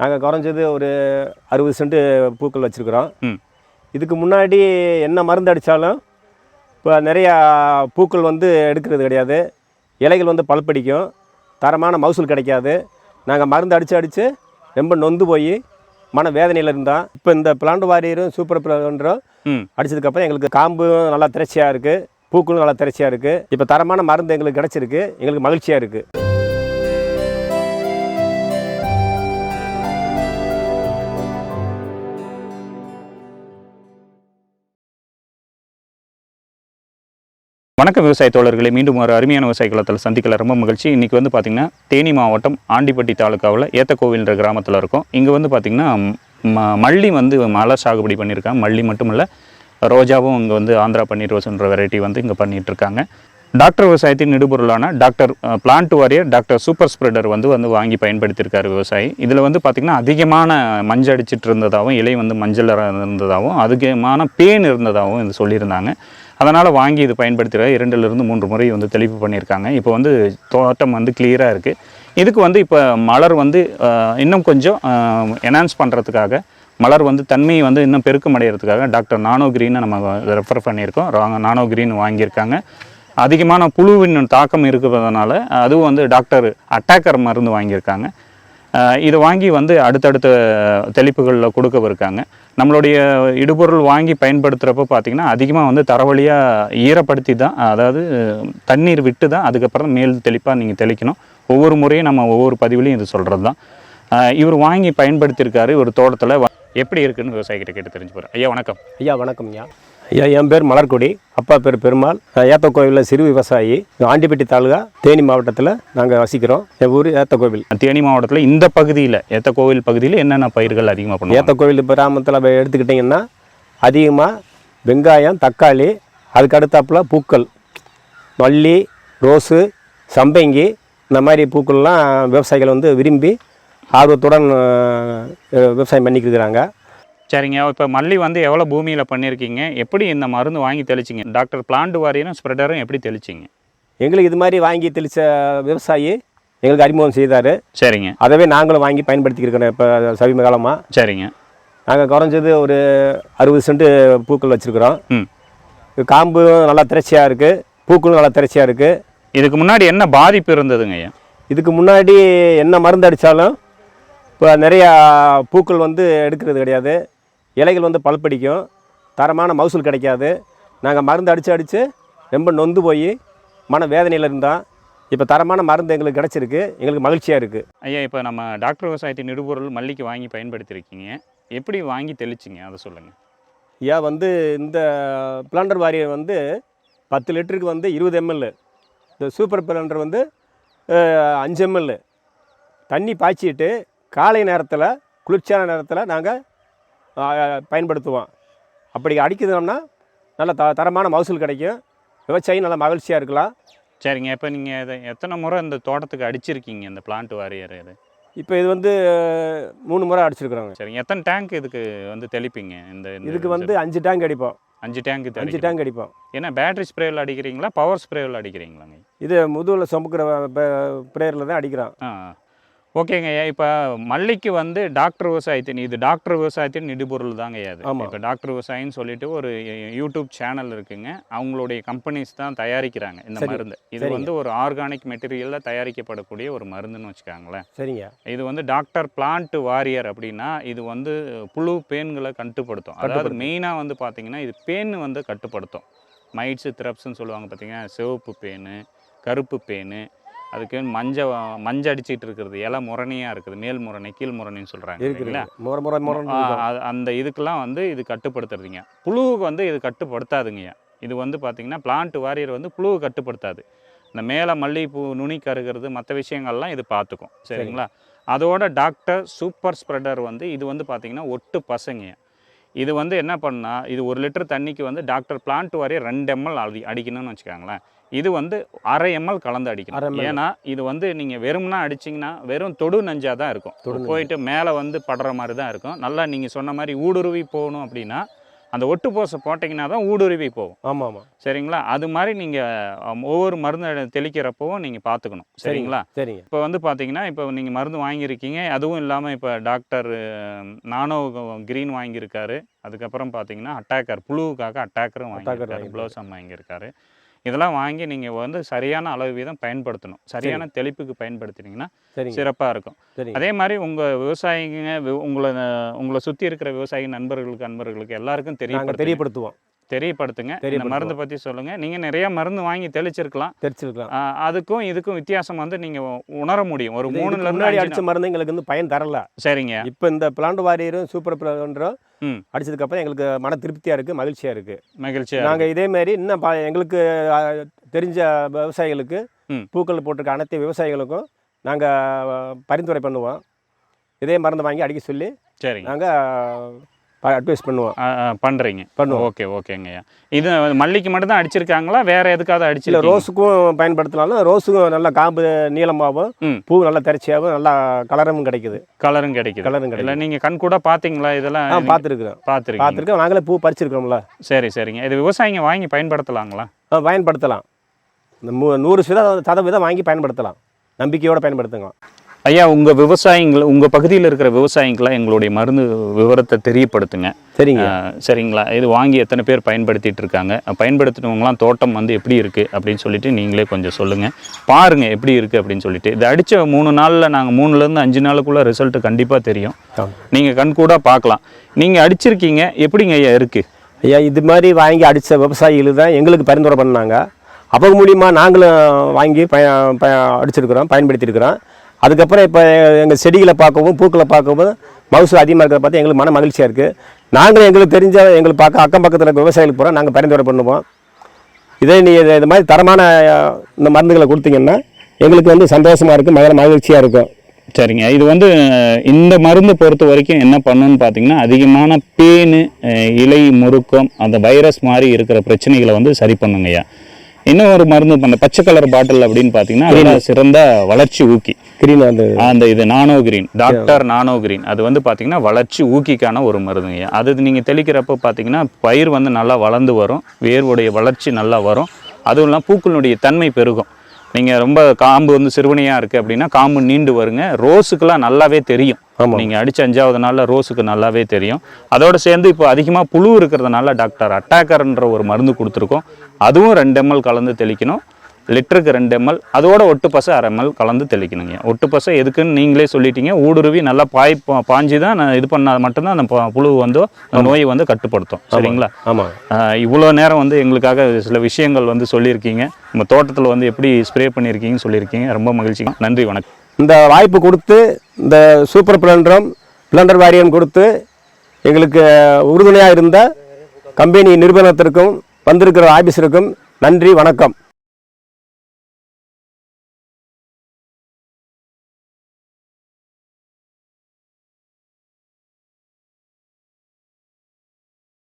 நாங்கள் குறைஞ்சது ஒரு அறுபது சென்ட் பூக்கள் வச்சுருக்குறோம். இதுக்கு முன்னாடி என்ன மருந்து அடித்தாலும் இப்போ நிறையா பூக்கள் வந்து எடுக்கிறது கிடையாது. இலைகள் வந்து பழுப்படிக்கும். தரமான மகசூல் கிடைக்காது. நாங்கள் மருந்து அடித்து அடித்து ரொம்ப நொந்து போய் மன வேதனையில் இருந்தோம் இப்போ இந்த பிளான்ட் வாரியரும் சூப்பர் பிளான்டரும் ம். அடிச்சதுக்கப்புறம் எங்களுக்கு காம்பும் நல்லா திரட்சியாக இருக்குது பூக்களும் நல்லா திரட்சியாக இருக்குது இப்போ தரமான மருந்து எங்களுக்கு கிடச்சிருக்கு. எங்களுக்கு மகிழ்ச்சியாக இருக்குது வணக்கம் விவசாய தோழர்களை மீண்டும் ஒரு அருமையான விவசாய குளத்தில் சந்திக்கல. ரொம்ப மகிழ்ச்சி. இன்றைக்கி வந்து பார்த்திங்கன்னா தேனி மாவட்டம் ஆண்டிப்பட்டி தாலுக்காவில் ஏத்தக்கோவில்ன்ற கிராமத்தில் இருக்கும். இங்கே வந்து பார்த்திங்கன்னா ம மல்லி வந்து மலை சாகுபடி பண்ணியிருக்காங்க. மல்லி மட்டும் இல்லை ரோஜாவும் இங்கே வந்து ஆந்திரா பன்னீர் ரோஸ்ன்ற வெரைட்டி வந்து இங்கே பண்ணிகிட்ருக்காங்க டாக்டர் விவசாயத்தின் நெடுபொருளான Doctor Plant Warrior Doctor Super Spreader வந்து வந்து வாங்கி பயன்படுத்தியிருக்காரு விவசாயி. இதில் வந்து பார்த்திங்கன்னா அதிகமான மஞ்சள் அடிச்சிட்டு இருந்ததாகவும் இலை வந்து மஞ்சள் இருந்ததாகவும் அதிகமான பேன் இருந்ததாகவும் இது சொல்லியிருந்தாங்க. அதனால் வாங்கி இது பயன்படுத்துகிற இரண்டுலேருந்து மூன்று முறை வந்து தெளிப்பு பண்ணியிருக்காங்க. இப்போ வந்து தோட்டம் வந்து கிளியராக இருக்குது இதுக்கு வந்து இப்போ மலர் வந்து இன்னும் கொஞ்சம் என்ஹான்ஸ் பண்ணுறதுக்காக மலர் வந்து தன்மையை வந்து இன்னும் பெருக்கம் அடைகிறதுக்காக டாக்டர் நானோ கிரீனை நம்ம ரெஃபர் பண்ணியிருக்கோம். நானோ கிரீன் வாங்கியிருக்காங்க. அதிகமான புழுவின் தாக்கம் இருக்கிறதுனால அதுவும் வந்து டாக்டர் அட்டாக்கர் மருந்து வாங்கியிருக்காங்க. இதை வாங்கி வந்து அடுத்தடுத்த தெளிப்புகளில் கொடுக்கவிருக்காங்க நம்மளுடைய இடுபொருள் வாங்கி பயன்படுத்துகிறப்ப பார்த்திங்கன்னா அதிகமாக வந்து தரவழியாக ஈரப்படுத்தி தான் அதாவது தண்ணீர் விட்டு தான் அதுக்கப்புறம் மேல் தெளிப்பாக நீங்கள் தெளிக்கணும். ஒவ்வொரு முறையும் நம்ம ஒவ்வொரு பதிவுலையும் இது சொல்கிறது தான் இவர் வாங்கி பயன்படுத்தியிருக்காரு ஒரு தோட்டத்தில். எப்படி இருக்குன்னு விவசாயிகிட்ட கேட்டு தெரிஞ்சு போகிறேன் ஐயா வணக்கம். ஐயா வணக்கம் ஐயா. ஐயா என் பேர் மலர்கொடி. அப்பா பேர் பெருமாள். ஏத்த கோவிலில் சிறு விவசாயி. ஆண்டிப்பட்டி தாலுகா தேனி மாவட்டத்தில் நாங்கள் வசிக்கிறோம். என் ஊர் ஏத்த கோவில் தேனி மாவட்டத்தில் இந்த பகுதியில் ஏத்த கோவில் பகுதியில் என்னென்ன பயிர்கள் அதிகமாக பண்ணுவாங்க? ஏத்த கோவில் கிராமத்தில் எடுத்துக்கிட்டிங்கன்னா அதிகமாக வெங்காயம் தக்காளி அதுக்கு அடுத்தாப்புல பூக்கள். மல்லி ரோஸு சம்பங்கி இந்த மாதிரி பூக்கள்லாம் விவசாயிகள் வந்து விரும்பி ஆர்வத்துடன் விவசாயம் பண்ணிக்கிட்டு இருக்கிறாங்க. சரிங்க. இப்போ மல்லி வந்து எவ்வளோ பூமியில் பண்ணியிருக்கீங்க எப்படி இந்த மருந்து வாங்கி தெளிச்சிங்க? டாக்டர் பிளான்ட் வாரியரும் ஸ்ப்ரெடரும் எப்படி தெளிச்சிங்க? எங்களுக்கு இது மாதிரி வாங்கி தெளித்த விவசாயி எங்களுக்கு அறிமுகம் செய்தார். சரிங்க. அதவே நாங்களும் வாங்கி பயன்படுத்திக்கிறோம் இப்போ சமீப காலமாக சரிங்க. நாங்கள் குறைஞ்சது ஒரு அறுபது சென்ட் பூக்கள் வச்சுருக்குறோம். ம். காம்பு நல்லா திரட்சியாக இருக்குது பூக்களும் நல்லா திரட்சியாக இருக்குது இதுக்கு முன்னாடி என்ன பாதிப்பு இருந்ததுங்க ஐயா? இதுக்கு முன்னாடி என்ன மருந்து அடித்தாலும் இப்போ நிறையா பூக்கள் வந்து எடுக்கிறது கிடையாது. இலைகள் வந்து பழுப்படிக்கும் தரமான மகசூல் கிடைக்காது. நாங்கள் மருந்து அடித்து அடித்து ரொம்ப நொந்து போய் மன வேதனையில் இருந்தோம் இப்போ தரமான மருந்து எங்களுக்கு கிடச்சிருக்கு. எங்களுக்கு மகிழ்ச்சியாக இருக்குது ஐயா இப்போ நம்ம டாக்டர் விவசாயத்தின் இடுபொருள் மல்லிக்கு வாங்கி பயன்படுத்தியிருக்கீங்க எப்படி வாங்கி தெளிச்சிங்க? அதை சொல்லுங்கள் ஏன் வந்து இந்த பிளாண்டர் வாரியர் வந்து பத்து லிட்டருக்கு வந்து இருபது எம்எல் இந்த சூப்பர் பிளாண்டர் வந்து அஞ்சு எம்எல் தண்ணி பாய்ச்சிட்டு காலை நேரத்தில் குளிர்ச்சியான நேரத்தில் நாங்கள் பயன்படுத்துவோம். அப்படி அடிக்கிறோம்னா நல்ல த தரமான மகசூல் கிடைக்கும். விவசாயி நல்லா மகிழ்ச்சியாக இருக்கலாம். சரிங்க. இப்போ நீங்கள் இதை எத்தனை முறை இந்த தோட்டத்துக்கு அடிச்சிருக்கீங்க இந்த பிளான்ட் வாரியர் இது? இப்போ இது வந்து மூணு முறை அடிச்சிருக்கிறோங்க. சரிங்க எத்தனை டேங்க் இதுக்கு வந்து தெளிப்பீங்க? இந்த இதுக்கு வந்து அஞ்சு டேங்க் அடிப்போம். அஞ்சு டேங்க் அஞ்சு டேங்க் அடிப்போம். ஏன்னா பேட்டரி ஸ்ப்ரேவில் அடிக்கிறீங்களா? பவர் ஸ்ப்ரேவில் அடிக்கிறீங்களாங்க? இது முதுகில் சுமக்கிற ப்ரேயரில் தான் அடிக்கிறோம். ஆ. ஓகேங்க ஐயா இப்போ மல்லிக்கு வந்து டாக்டர் விவசாயத்தின் இது டாக்டர் விவசாயத்தின் இடுபொருள் தாங்க ஐயா அது. இப்போ டாக்டர் விவசாயின்னு சொல்லிட்டு ஒரு யூடியூப் சேனல் இருக்குங்க அவங்களுடைய கம்பெனிஸ் தான் தயாரிக்கிறாங்க இந்த. மருந்து இது. வந்து ஒரு ஆர்கானிக் மெட்டீரியலில் தயாரிக்கப்படக்கூடிய ஒரு மருந்துன்னு வச்சுக்காங்களேன் சரிங்க இது வந்து டாக்டர் பிளான்ட் வாரியர் அப்படின்னா இது வந்து புழு பேன்களை கட்டுப்படுத்தும் அதாவது. மெயினாக வந்து பார்த்தீங்கன்னா இது பேன் வந்து கட்டுப்படுத்தும் மைட்ஸு திரப்ஸ்ன்னு சொல்லுவாங்க பார்த்தீங்கன்னா சிவப்பு பேனு கருப்பு பேனு அதுக்கு மஞ்ச மஞ்ச அடிச்சிட்டு இருக்கிறது இலை முரணியாக இருக்குது. மேல் முரணை கீழ் முரணின்னு சொல்கிறாங்க அந்த இதுக்கெல்லாம் வந்து இது கட்டுப்படுத்துறதுங்க. புழுவுக்கு வந்து இது கட்டுப்படுத்தாதுங்கய்யா இது வந்து பார்த்தீங்கன்னா பிளான்ட் வாரியர் வந்து புழுவை கட்டுப்படுத்தாது. இந்த மேலே மல்லிகைப்பூ நுனி கருகிறது மற்ற விஷயங்கள்லாம் இது பார்த்துக்கும் சரிங்களா? அதோட டாக்டர் சூப்பர் ஸ்ப்ரெடர் வந்து இது வந்து பார்த்தீங்கன்னா ஒட்டு பசங்க. இது வந்து என்ன பண்ணா இது ஒரு லிட்டர் தண்ணிக்கு வந்து டாக்டர் பிளான்ட் வாரியர் ரெண்டு எம்எல் அடி அடிக்கணும்னு வச்சுக்கோங்களேன். இது வந்து அரை எம்எல் கலந்து அடிக்கணும். ஏன்னா இது வந்து நீங்கள் வெறும்னா அடிச்சிங்கன்னா வெறும் தொடு நஞ்சாக தான் இருக்கும். போயிட்டு மேலே வந்து படுற மாதிரி தான் இருக்கும். நல்லா நீங்கள் சொன்ன மாதிரி ஊடுருவி போகணும் அப்படின்னா அந்த ஒட்டு போசை போட்டிங்கன்னா தான் ஊடுருவி போகும். ஆமாம் ஆமாம் சரிங்களா? அது மாதிரி நீங்கள் ஒவ்வொரு மருந்து தெளிக்கிறப்பவும் நீங்கள் பார்த்துக்கணும் சரிங்களா? சரிங்க. இப்போ வந்து பார்த்தீங்கன்னா இப்போ நீங்கள் மருந்து வாங்கியிருக்கீங்க. அதுவும் இல்லாமல் இப்போ டாக்டர் நானோ கிரீன் வாங்கியிருக்காரு. அதுக்கப்புறம் பார்த்தீங்கன்னா அட்டாக்கர் புழுவுக்காக அட்டாக்கரும் வாங்கியிருக்காரு. ப்ளோசம் வாங்கியிருக்காரு. இதெல்லாம் வாங்கி நீங்கள் வந்து சரியான அளவு வீதம் பயன்படுத்தணும். சரியான தெளிப்புக்கு பயன்படுத்தினீங்கன்னா சிறப்பாக இருக்கும். அதே மாதிரி உங்கள் விவசாயிங்க உங்களை உங்களை சுற்றி இருக்கிற விவசாயி நண்பர்களுக்கு அன்பர்களுக்கு எல்லாருக்கும் தெரியப்படுத்துங்க. தெரியப்படுத்துவோம். தெரியப்படுத்துங்க. இந்த. மருந்து பற்றி சொல்லுங்கள் நீங்கள் நிறைய மருந்து வாங்கி தெளிச்சிருக்கலாம். தெரிச்சிருக்கலாம் ஆ, அதுக்கும் இதுக்கும் வித்தியாசம் வந்து நீங்கள் உணர முடியும். ஒரு மூணுல முன்னாடி அடிச்ச மருந்து எங்களுக்கு வந்து பயன் தரல. சரிங்க. இப்போ இந்த பிளாண்ட் வாரியரும் சூப்பர் பிளாண்டரும் ம். அடிச்சதுக்கப்புறம் எங்களுக்கு மன திருப்தியாக இருக்குது மகிழ்ச்சியாக இருக்குது மகிழ்ச்சியா நாங்கள் இதே மாதிரி இன்னும் எங்களுக்கு தெரிஞ்ச விவசாயிகளுக்கு. பூக்கள் போட்டிருக்க அனைத்து விவசாயிகளுக்கும் நாங்கள் பரிந்துரை பண்ணுவோம். இதே மருந்து வாங்கி அடிக்க சொல்லி சரிங்க. நாங்கள் அட்வைஸ் பண்ணுவோம். பண்றீங்க. பண்ணுவோம். ஓகே ஓகேங்கய்யா. இது மல்லிக்கு மட்டும் தான் அடிச்சிருக்காங்களா? வேற எதுக்காவது இல்லை அடிச்சிല്ല ரோஸுக்கும் பயன்படுத்தினாலும் ரோஸுக்கும் நல்லா காம்பு நீளமாகவும். பூ நல்லா தரிச்சியாகவும் நல்லா கலரும் கிடைக்குது. கலரும் கிடைக்குது. கலரும் இல்ல கிடைக்குது நீங்க கண் கூட பாத்தீங்களா? இதெல்லாம் ஆ பார்த்துருக்குறோம் பார்த்துருக்கீங்க பார்த்துருக்கோம் நாங்களே பூ பறிச்சிருக்கிறோம்ல. சரி சரிங்க. இது விவசாயிங்க வாங்கி பயன்படுத்தலாங்களா? பயன்படுத்தலாம். நூறு சதவீதம் சதவீதம் வாங்கி பயன்படுத்தலாம். நம்பிக்கையோடு பயன்படுத்துங்க. ஐயா உங்க விவசாயிகள் உங்க பகுதியில் இருக்கிற விவசாயிகளை எங்களுடைய மருந்து விவரத்தை தெரியப்படுத்துங்க. சரிங்க. சரிங்களா? இது வாங்கி எத்தனை பேர் பயன்படுத்திட்டு இருக்காங்க. பயன்படுத்தினவங்களாம் தோட்டம் வந்து எப்படி இருக்கு அப்படின்னு சொல்லிட்டு நீங்களே கொஞ்சம் சொல்லுங்க. பாருங்க எப்படி இருக்கு அப்படின்னு சொல்லிட்டு. இது அடிச்ச மூணு நாள்ல நாங்கள் மூணுல இருந்து அஞ்சு நாளுக்குள்ள ரிசல்ட் கண்டிப்பா தெரியும். ஆமாம். நீங்க கண் கூட பார்க்கலாம். நீங்க அடிச்சிருக்கீங்க எப்படிங்க ஐயா இருக்கு? ஐயா இது மாதிரி வாங்கி அடித்த விவசாயிகள் தான் எங்களுக்கு பரிந்துரை பண்ணாங்க. அவங்க மூலியமாக நாங்களும் வாங்கி பய பய அடிச்சிருக்கிறோம் பயன்படுத்தியிருக்கிறோம். அதுக்கப்புறம் இப்போ எங்கள் செடிகளை பார்க்கவும் பூக்களை பார்க்கவும் மகசூல் அதிகமாக இருக்கிறத பார்த்து எங்களுக்கு மன மகிழ்ச்சியாக இருக்குது நாங்களும் எங்களுக்கு தெரிஞ்ச எங்களுக்கு பார்க்க அக்கம் பக்கத்தில் இருக்க விவசாயிகளுக்கு பூரா நாங்கள் பரிந்துரை பண்ணுவோம். இதே நீ இது இது மாதிரி தரமான இந்த மருந்துகளை கொடுத்தீங்கன்னா எங்களுக்கு வந்து சந்தோஷமாக இருக்கும் மன மகிழ்ச்சியாக இருக்கும். சரிங்க. இது வந்து இந்த மருந்து பொறுத்த வரைக்கும் என்ன பண்ணுன்னு பார்த்தீங்கன்னா அதிகமான பேனு இலை முறுக்கம் அந்த வைரஸ் மாதிரி இருக்கிற பிரச்சனைகளை வந்து சரி பண்ணுங்கய்யா. இன்னும் ஒரு மருந்து அந்த பச்சை கலர் பாட்டில் அப்படின்னு பார்த்தீங்கன்னா சிறந்த வளர்ச்சி ஊக்கி. கிரீன் அந்த இது nano green doctor nano green அது வந்து பார்த்தீங்கன்னா வளர்ச்சி ஊக்கிக்கான ஒரு மருந்துங்க அது நீங்கள் தெளிக்கிறப்ப பார்த்தீங்கன்னா பயிர் வந்து நல்லா வளர்ந்து வரும். வேர்வுடைய வளர்ச்சி நல்லா வரும். அதுவும் இல்லாமல் பூக்களினுடைய தன்மை பெருகும். நீங்கள் ரொம்ப காம்பு வந்து சிறுவனையாக இருக்குது அப்படின்னா காம்பு நீண்டு வருங்க. ரோஸுக்கெல்லாம் நல்லாவே தெரியும். நீங்கள் அடிச்ச அஞ்சாவது நாளில் ரோஸுக்கு நல்லாவே தெரியும். அதோட சேர்ந்து இப்போ அதிகமாக புழு இருக்கிறதுனால டாக்டர் அட்டாக்கர்ன்ற ஒரு மருந்து கொடுத்துருக்கோம். அதுவும் ரெண்டு எம்எல் கலந்து தெளிக்கணும். லிட்டருக்கு ரெண்டு எம்எல் அதோட ஒட்டு பசை அரை எம்எல் கலந்து தெளிக்கணுங்க. ஒட்டு பசை எதுக்குன்னு நீங்களே சொல்லிட்டீங்க. ஊடுருவி நல்லா பாய் பாஞ்சு தான் நான் இது பண்ணால் மட்டும்தான் அந்த புழு வந்து அந்த நோயை வந்து கட்டுப்படுத்தும். சரிங்களா? ஆமாம். இவ்வளோ நேரம் வந்து எங்களுக்காக சில விஷயங்கள் வந்து சொல்லியிருக்கீங்க. நம்ம தோட்டத்தில் வந்து எப்படி ஸ்ப்ரே பண்ணியிருக்கீங்கன்னு சொல்லியிருக்கீங்க. ரொம்ப மகிழ்ச்சி நன்றி வணக்கம். இந்த வாய்ப்பு கொடுத்து இந்த சூப்பர் பிளண்டரும் பிளண்டர் வாரியம் கொடுத்து எங்களுக்கு உறுதுணையாக இருந்த கம்பெனி நிறுவனத்திற்கும் வந்திருக்கிற ஆபீஸருக்கும் நன்றி வணக்கம்.